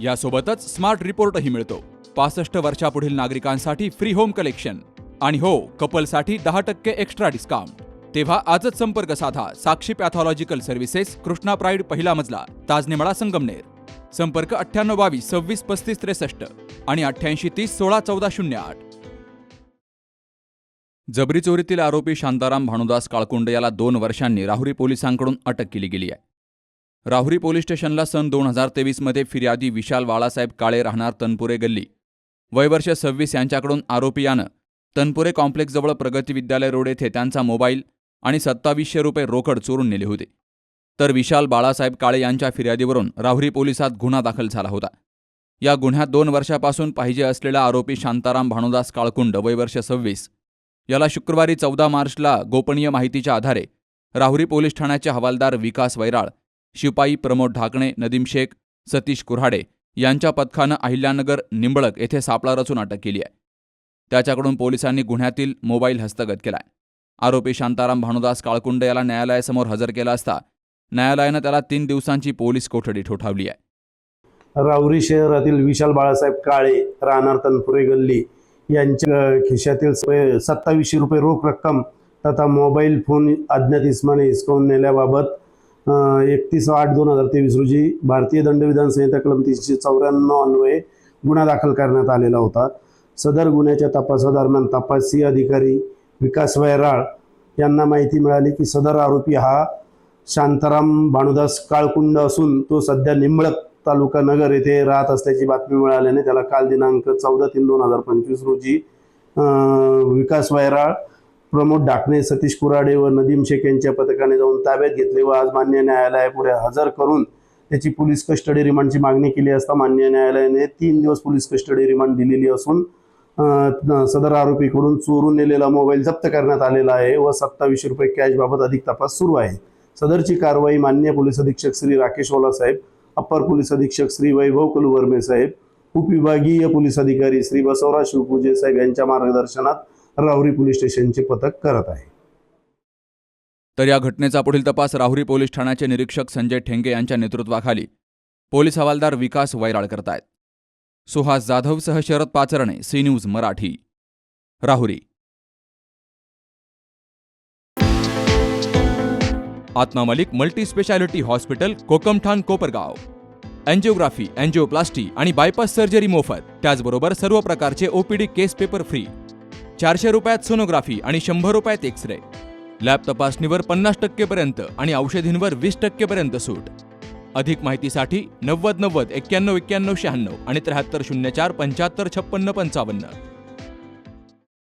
यासोबतच स्मार्ट रिपोर्टही मिळतो. पासष्ट वर्षापुढील नागरिकांसाठी फ्री होम कलेक्शन आणि हो कपलसाठी दहा टक्के एक्स्ट्रा डिस्काउंट तेव्हा आजच संपर्क साधा Sakshi pathological services Krishna pride पहिला मजला ताजनेमळा संगमनेर. संपर्क अठ्ठ्याण्णव बावीस सव्वीस पस्तीस त्रेसष्ट आणि अठ्ठ्याऐंशी तीस सोळा चौदा शून्य आठ. जबरी चोरीतील आरोपी शांताराम भानुदास काळकुंड याला दोन वर्षांनी राहुरी पोलिसांकडून अटक केली गेली आहे. राहुरी पोलीस स्टेशनला सन दोन हजार तेवीसमध्ये फिर्यादी विशाल बाळासाहेब काळे राहणार तनपुरे गल्ली. वयवर्ष सव्वीस यांच्याकडून आरोपी यानं तनपुरे कॉम्प्लेक्सजवळ प्रगती विद्यालय रोड येथे त्यांचा मोबाईल आणि सत्तावीसशे रुपये रोकड चोरून नेले होते. तर विशाल बाळासाहेब काळे यांच्या फिर्यादीवरून राहुरी पोलिसात गुन्हा दाखल झाला होता. या गुन्ह्यात दोन वर्षापासून पाहिजे असलेला आरोपी शांताराम भानुदास काळकुंड वयवर्ष सव्वीस. याला शुक्रवारी चौदा मार्चला गोपनीय माहितीच्या आधारे राहुरी पोलीस ठाण्याचे हवालदार विकास वैराळ शिपाई प्रमोद ढाकणे नदीम शेख सतीश कुऱ्हाडे यांच्या पथकानं अहिल्यानगर निंबळक येथे सापळा रचून अटक केली आहे. त्याच्याकडून पोलिसांनी गुन्ह्यातील मोबाईल हस्तगत केलाय. आरोपी शांताराम भानुदास काळकुंड याला न्यायालयासमोर हजर केला असता न्यायालयानं त्याला तीन दिवसांची पोलीस कोठडी ठोठावली आहे. राऊरी शहरातील विशाल बाळासाहेब काळे राहणार तनपुरे गल्ली यांच्या खिशातील सत्तावीसशे रुपये रोख रक्कम तथा मोबाईल फोन अज्ञात इस्माने हिसकावून नेल्याबाबत एकतीस आठ दोन हजार तेवीस रोजी भारतीय दंडविधान संहिता कलम तीनशे चौऱ्याण्णव अन्वये गुन्हा दाखल करण्यात आलेला होता. सदर गुन्ह्याच्या तपासादरम्यान तपासी अधिकारी विकास वैराळ यांना माहिती मिळाली की सदर आरोपी हा शांताराम भानुदास काळकुंड असून तो सध्या निंबळक तालुका नगर येथे राहत असल्याची बातमी मिळाल्याने त्याला काल दिनांक चौदा तीन दोन हजार पंचवीस रोजी विकास वैराळ प्रमोद डाकणे सतीश कुराडे व नदीम शेख यांच्या पथकाने जाऊन ताब्यात घेतले व आज मान्य न्यायालयापुढे हजर करून त्याची पोलीस कस्टडी रिमांडची मागणी केली असता मान्य न्यायालयाने तीन दिवस पोलीस कस्टडी रिमांड दिलेली असून सदर आरोपीकडून चोरून नेलेला मोबाईल जप्त करण्यात आलेला आहे व सत्तावीसशे रुपये कॅश बाबत अधिक तपास सुरू आहे. सदरची कारवाई मान्य पोलीस अधीक्षक श्री राकेश ओला साहेब अप्पर पोलीस अधीक्षक श्री वैभव कुलवर्मे साहेब उपविभागीय पोलीस अधिकारी श्री बसवराज शिवपूजे साहेब यांच्या मार्गदर्शनात राहुरी पोलीस स्टेशनचे पथक करत आहे. तर या घटनेचा पुढील तपास राहुरी पोलीस ठाण्याचे निरीक्षक संजय ठेंगे यांच्या नेतृत्वाखाली पोलीस हवालदार विकास वैराळ करतायत. Suhas जाधवसह Sharad Pacharne C news Marathi. Rahuri. Atma Malik multi speciality hospital Kokamthan Kopargaon. Angiography angioplasty आणि बायपास सर्जरी मोफत त्याचबरोबर सर्व प्रकारचे ओपीडी केस पेपर फ्री. चारशे रुपयात सोनोग्राफी आणि शंभर रुपयात एक्स रे लॅब तपासणीवर पन्नास टक्केपर्यंत आणि औषधींवर वीस टक्केपर्यंत सूट. अधिक माहितीसाठी नव्वद नव्वद एक्क्याण्णव एक्क्याण्णव शहाण्णव आणि त्र्याहत्तर शून्य चार पंच्याहत्तर छप्पन्न पंचावन्न.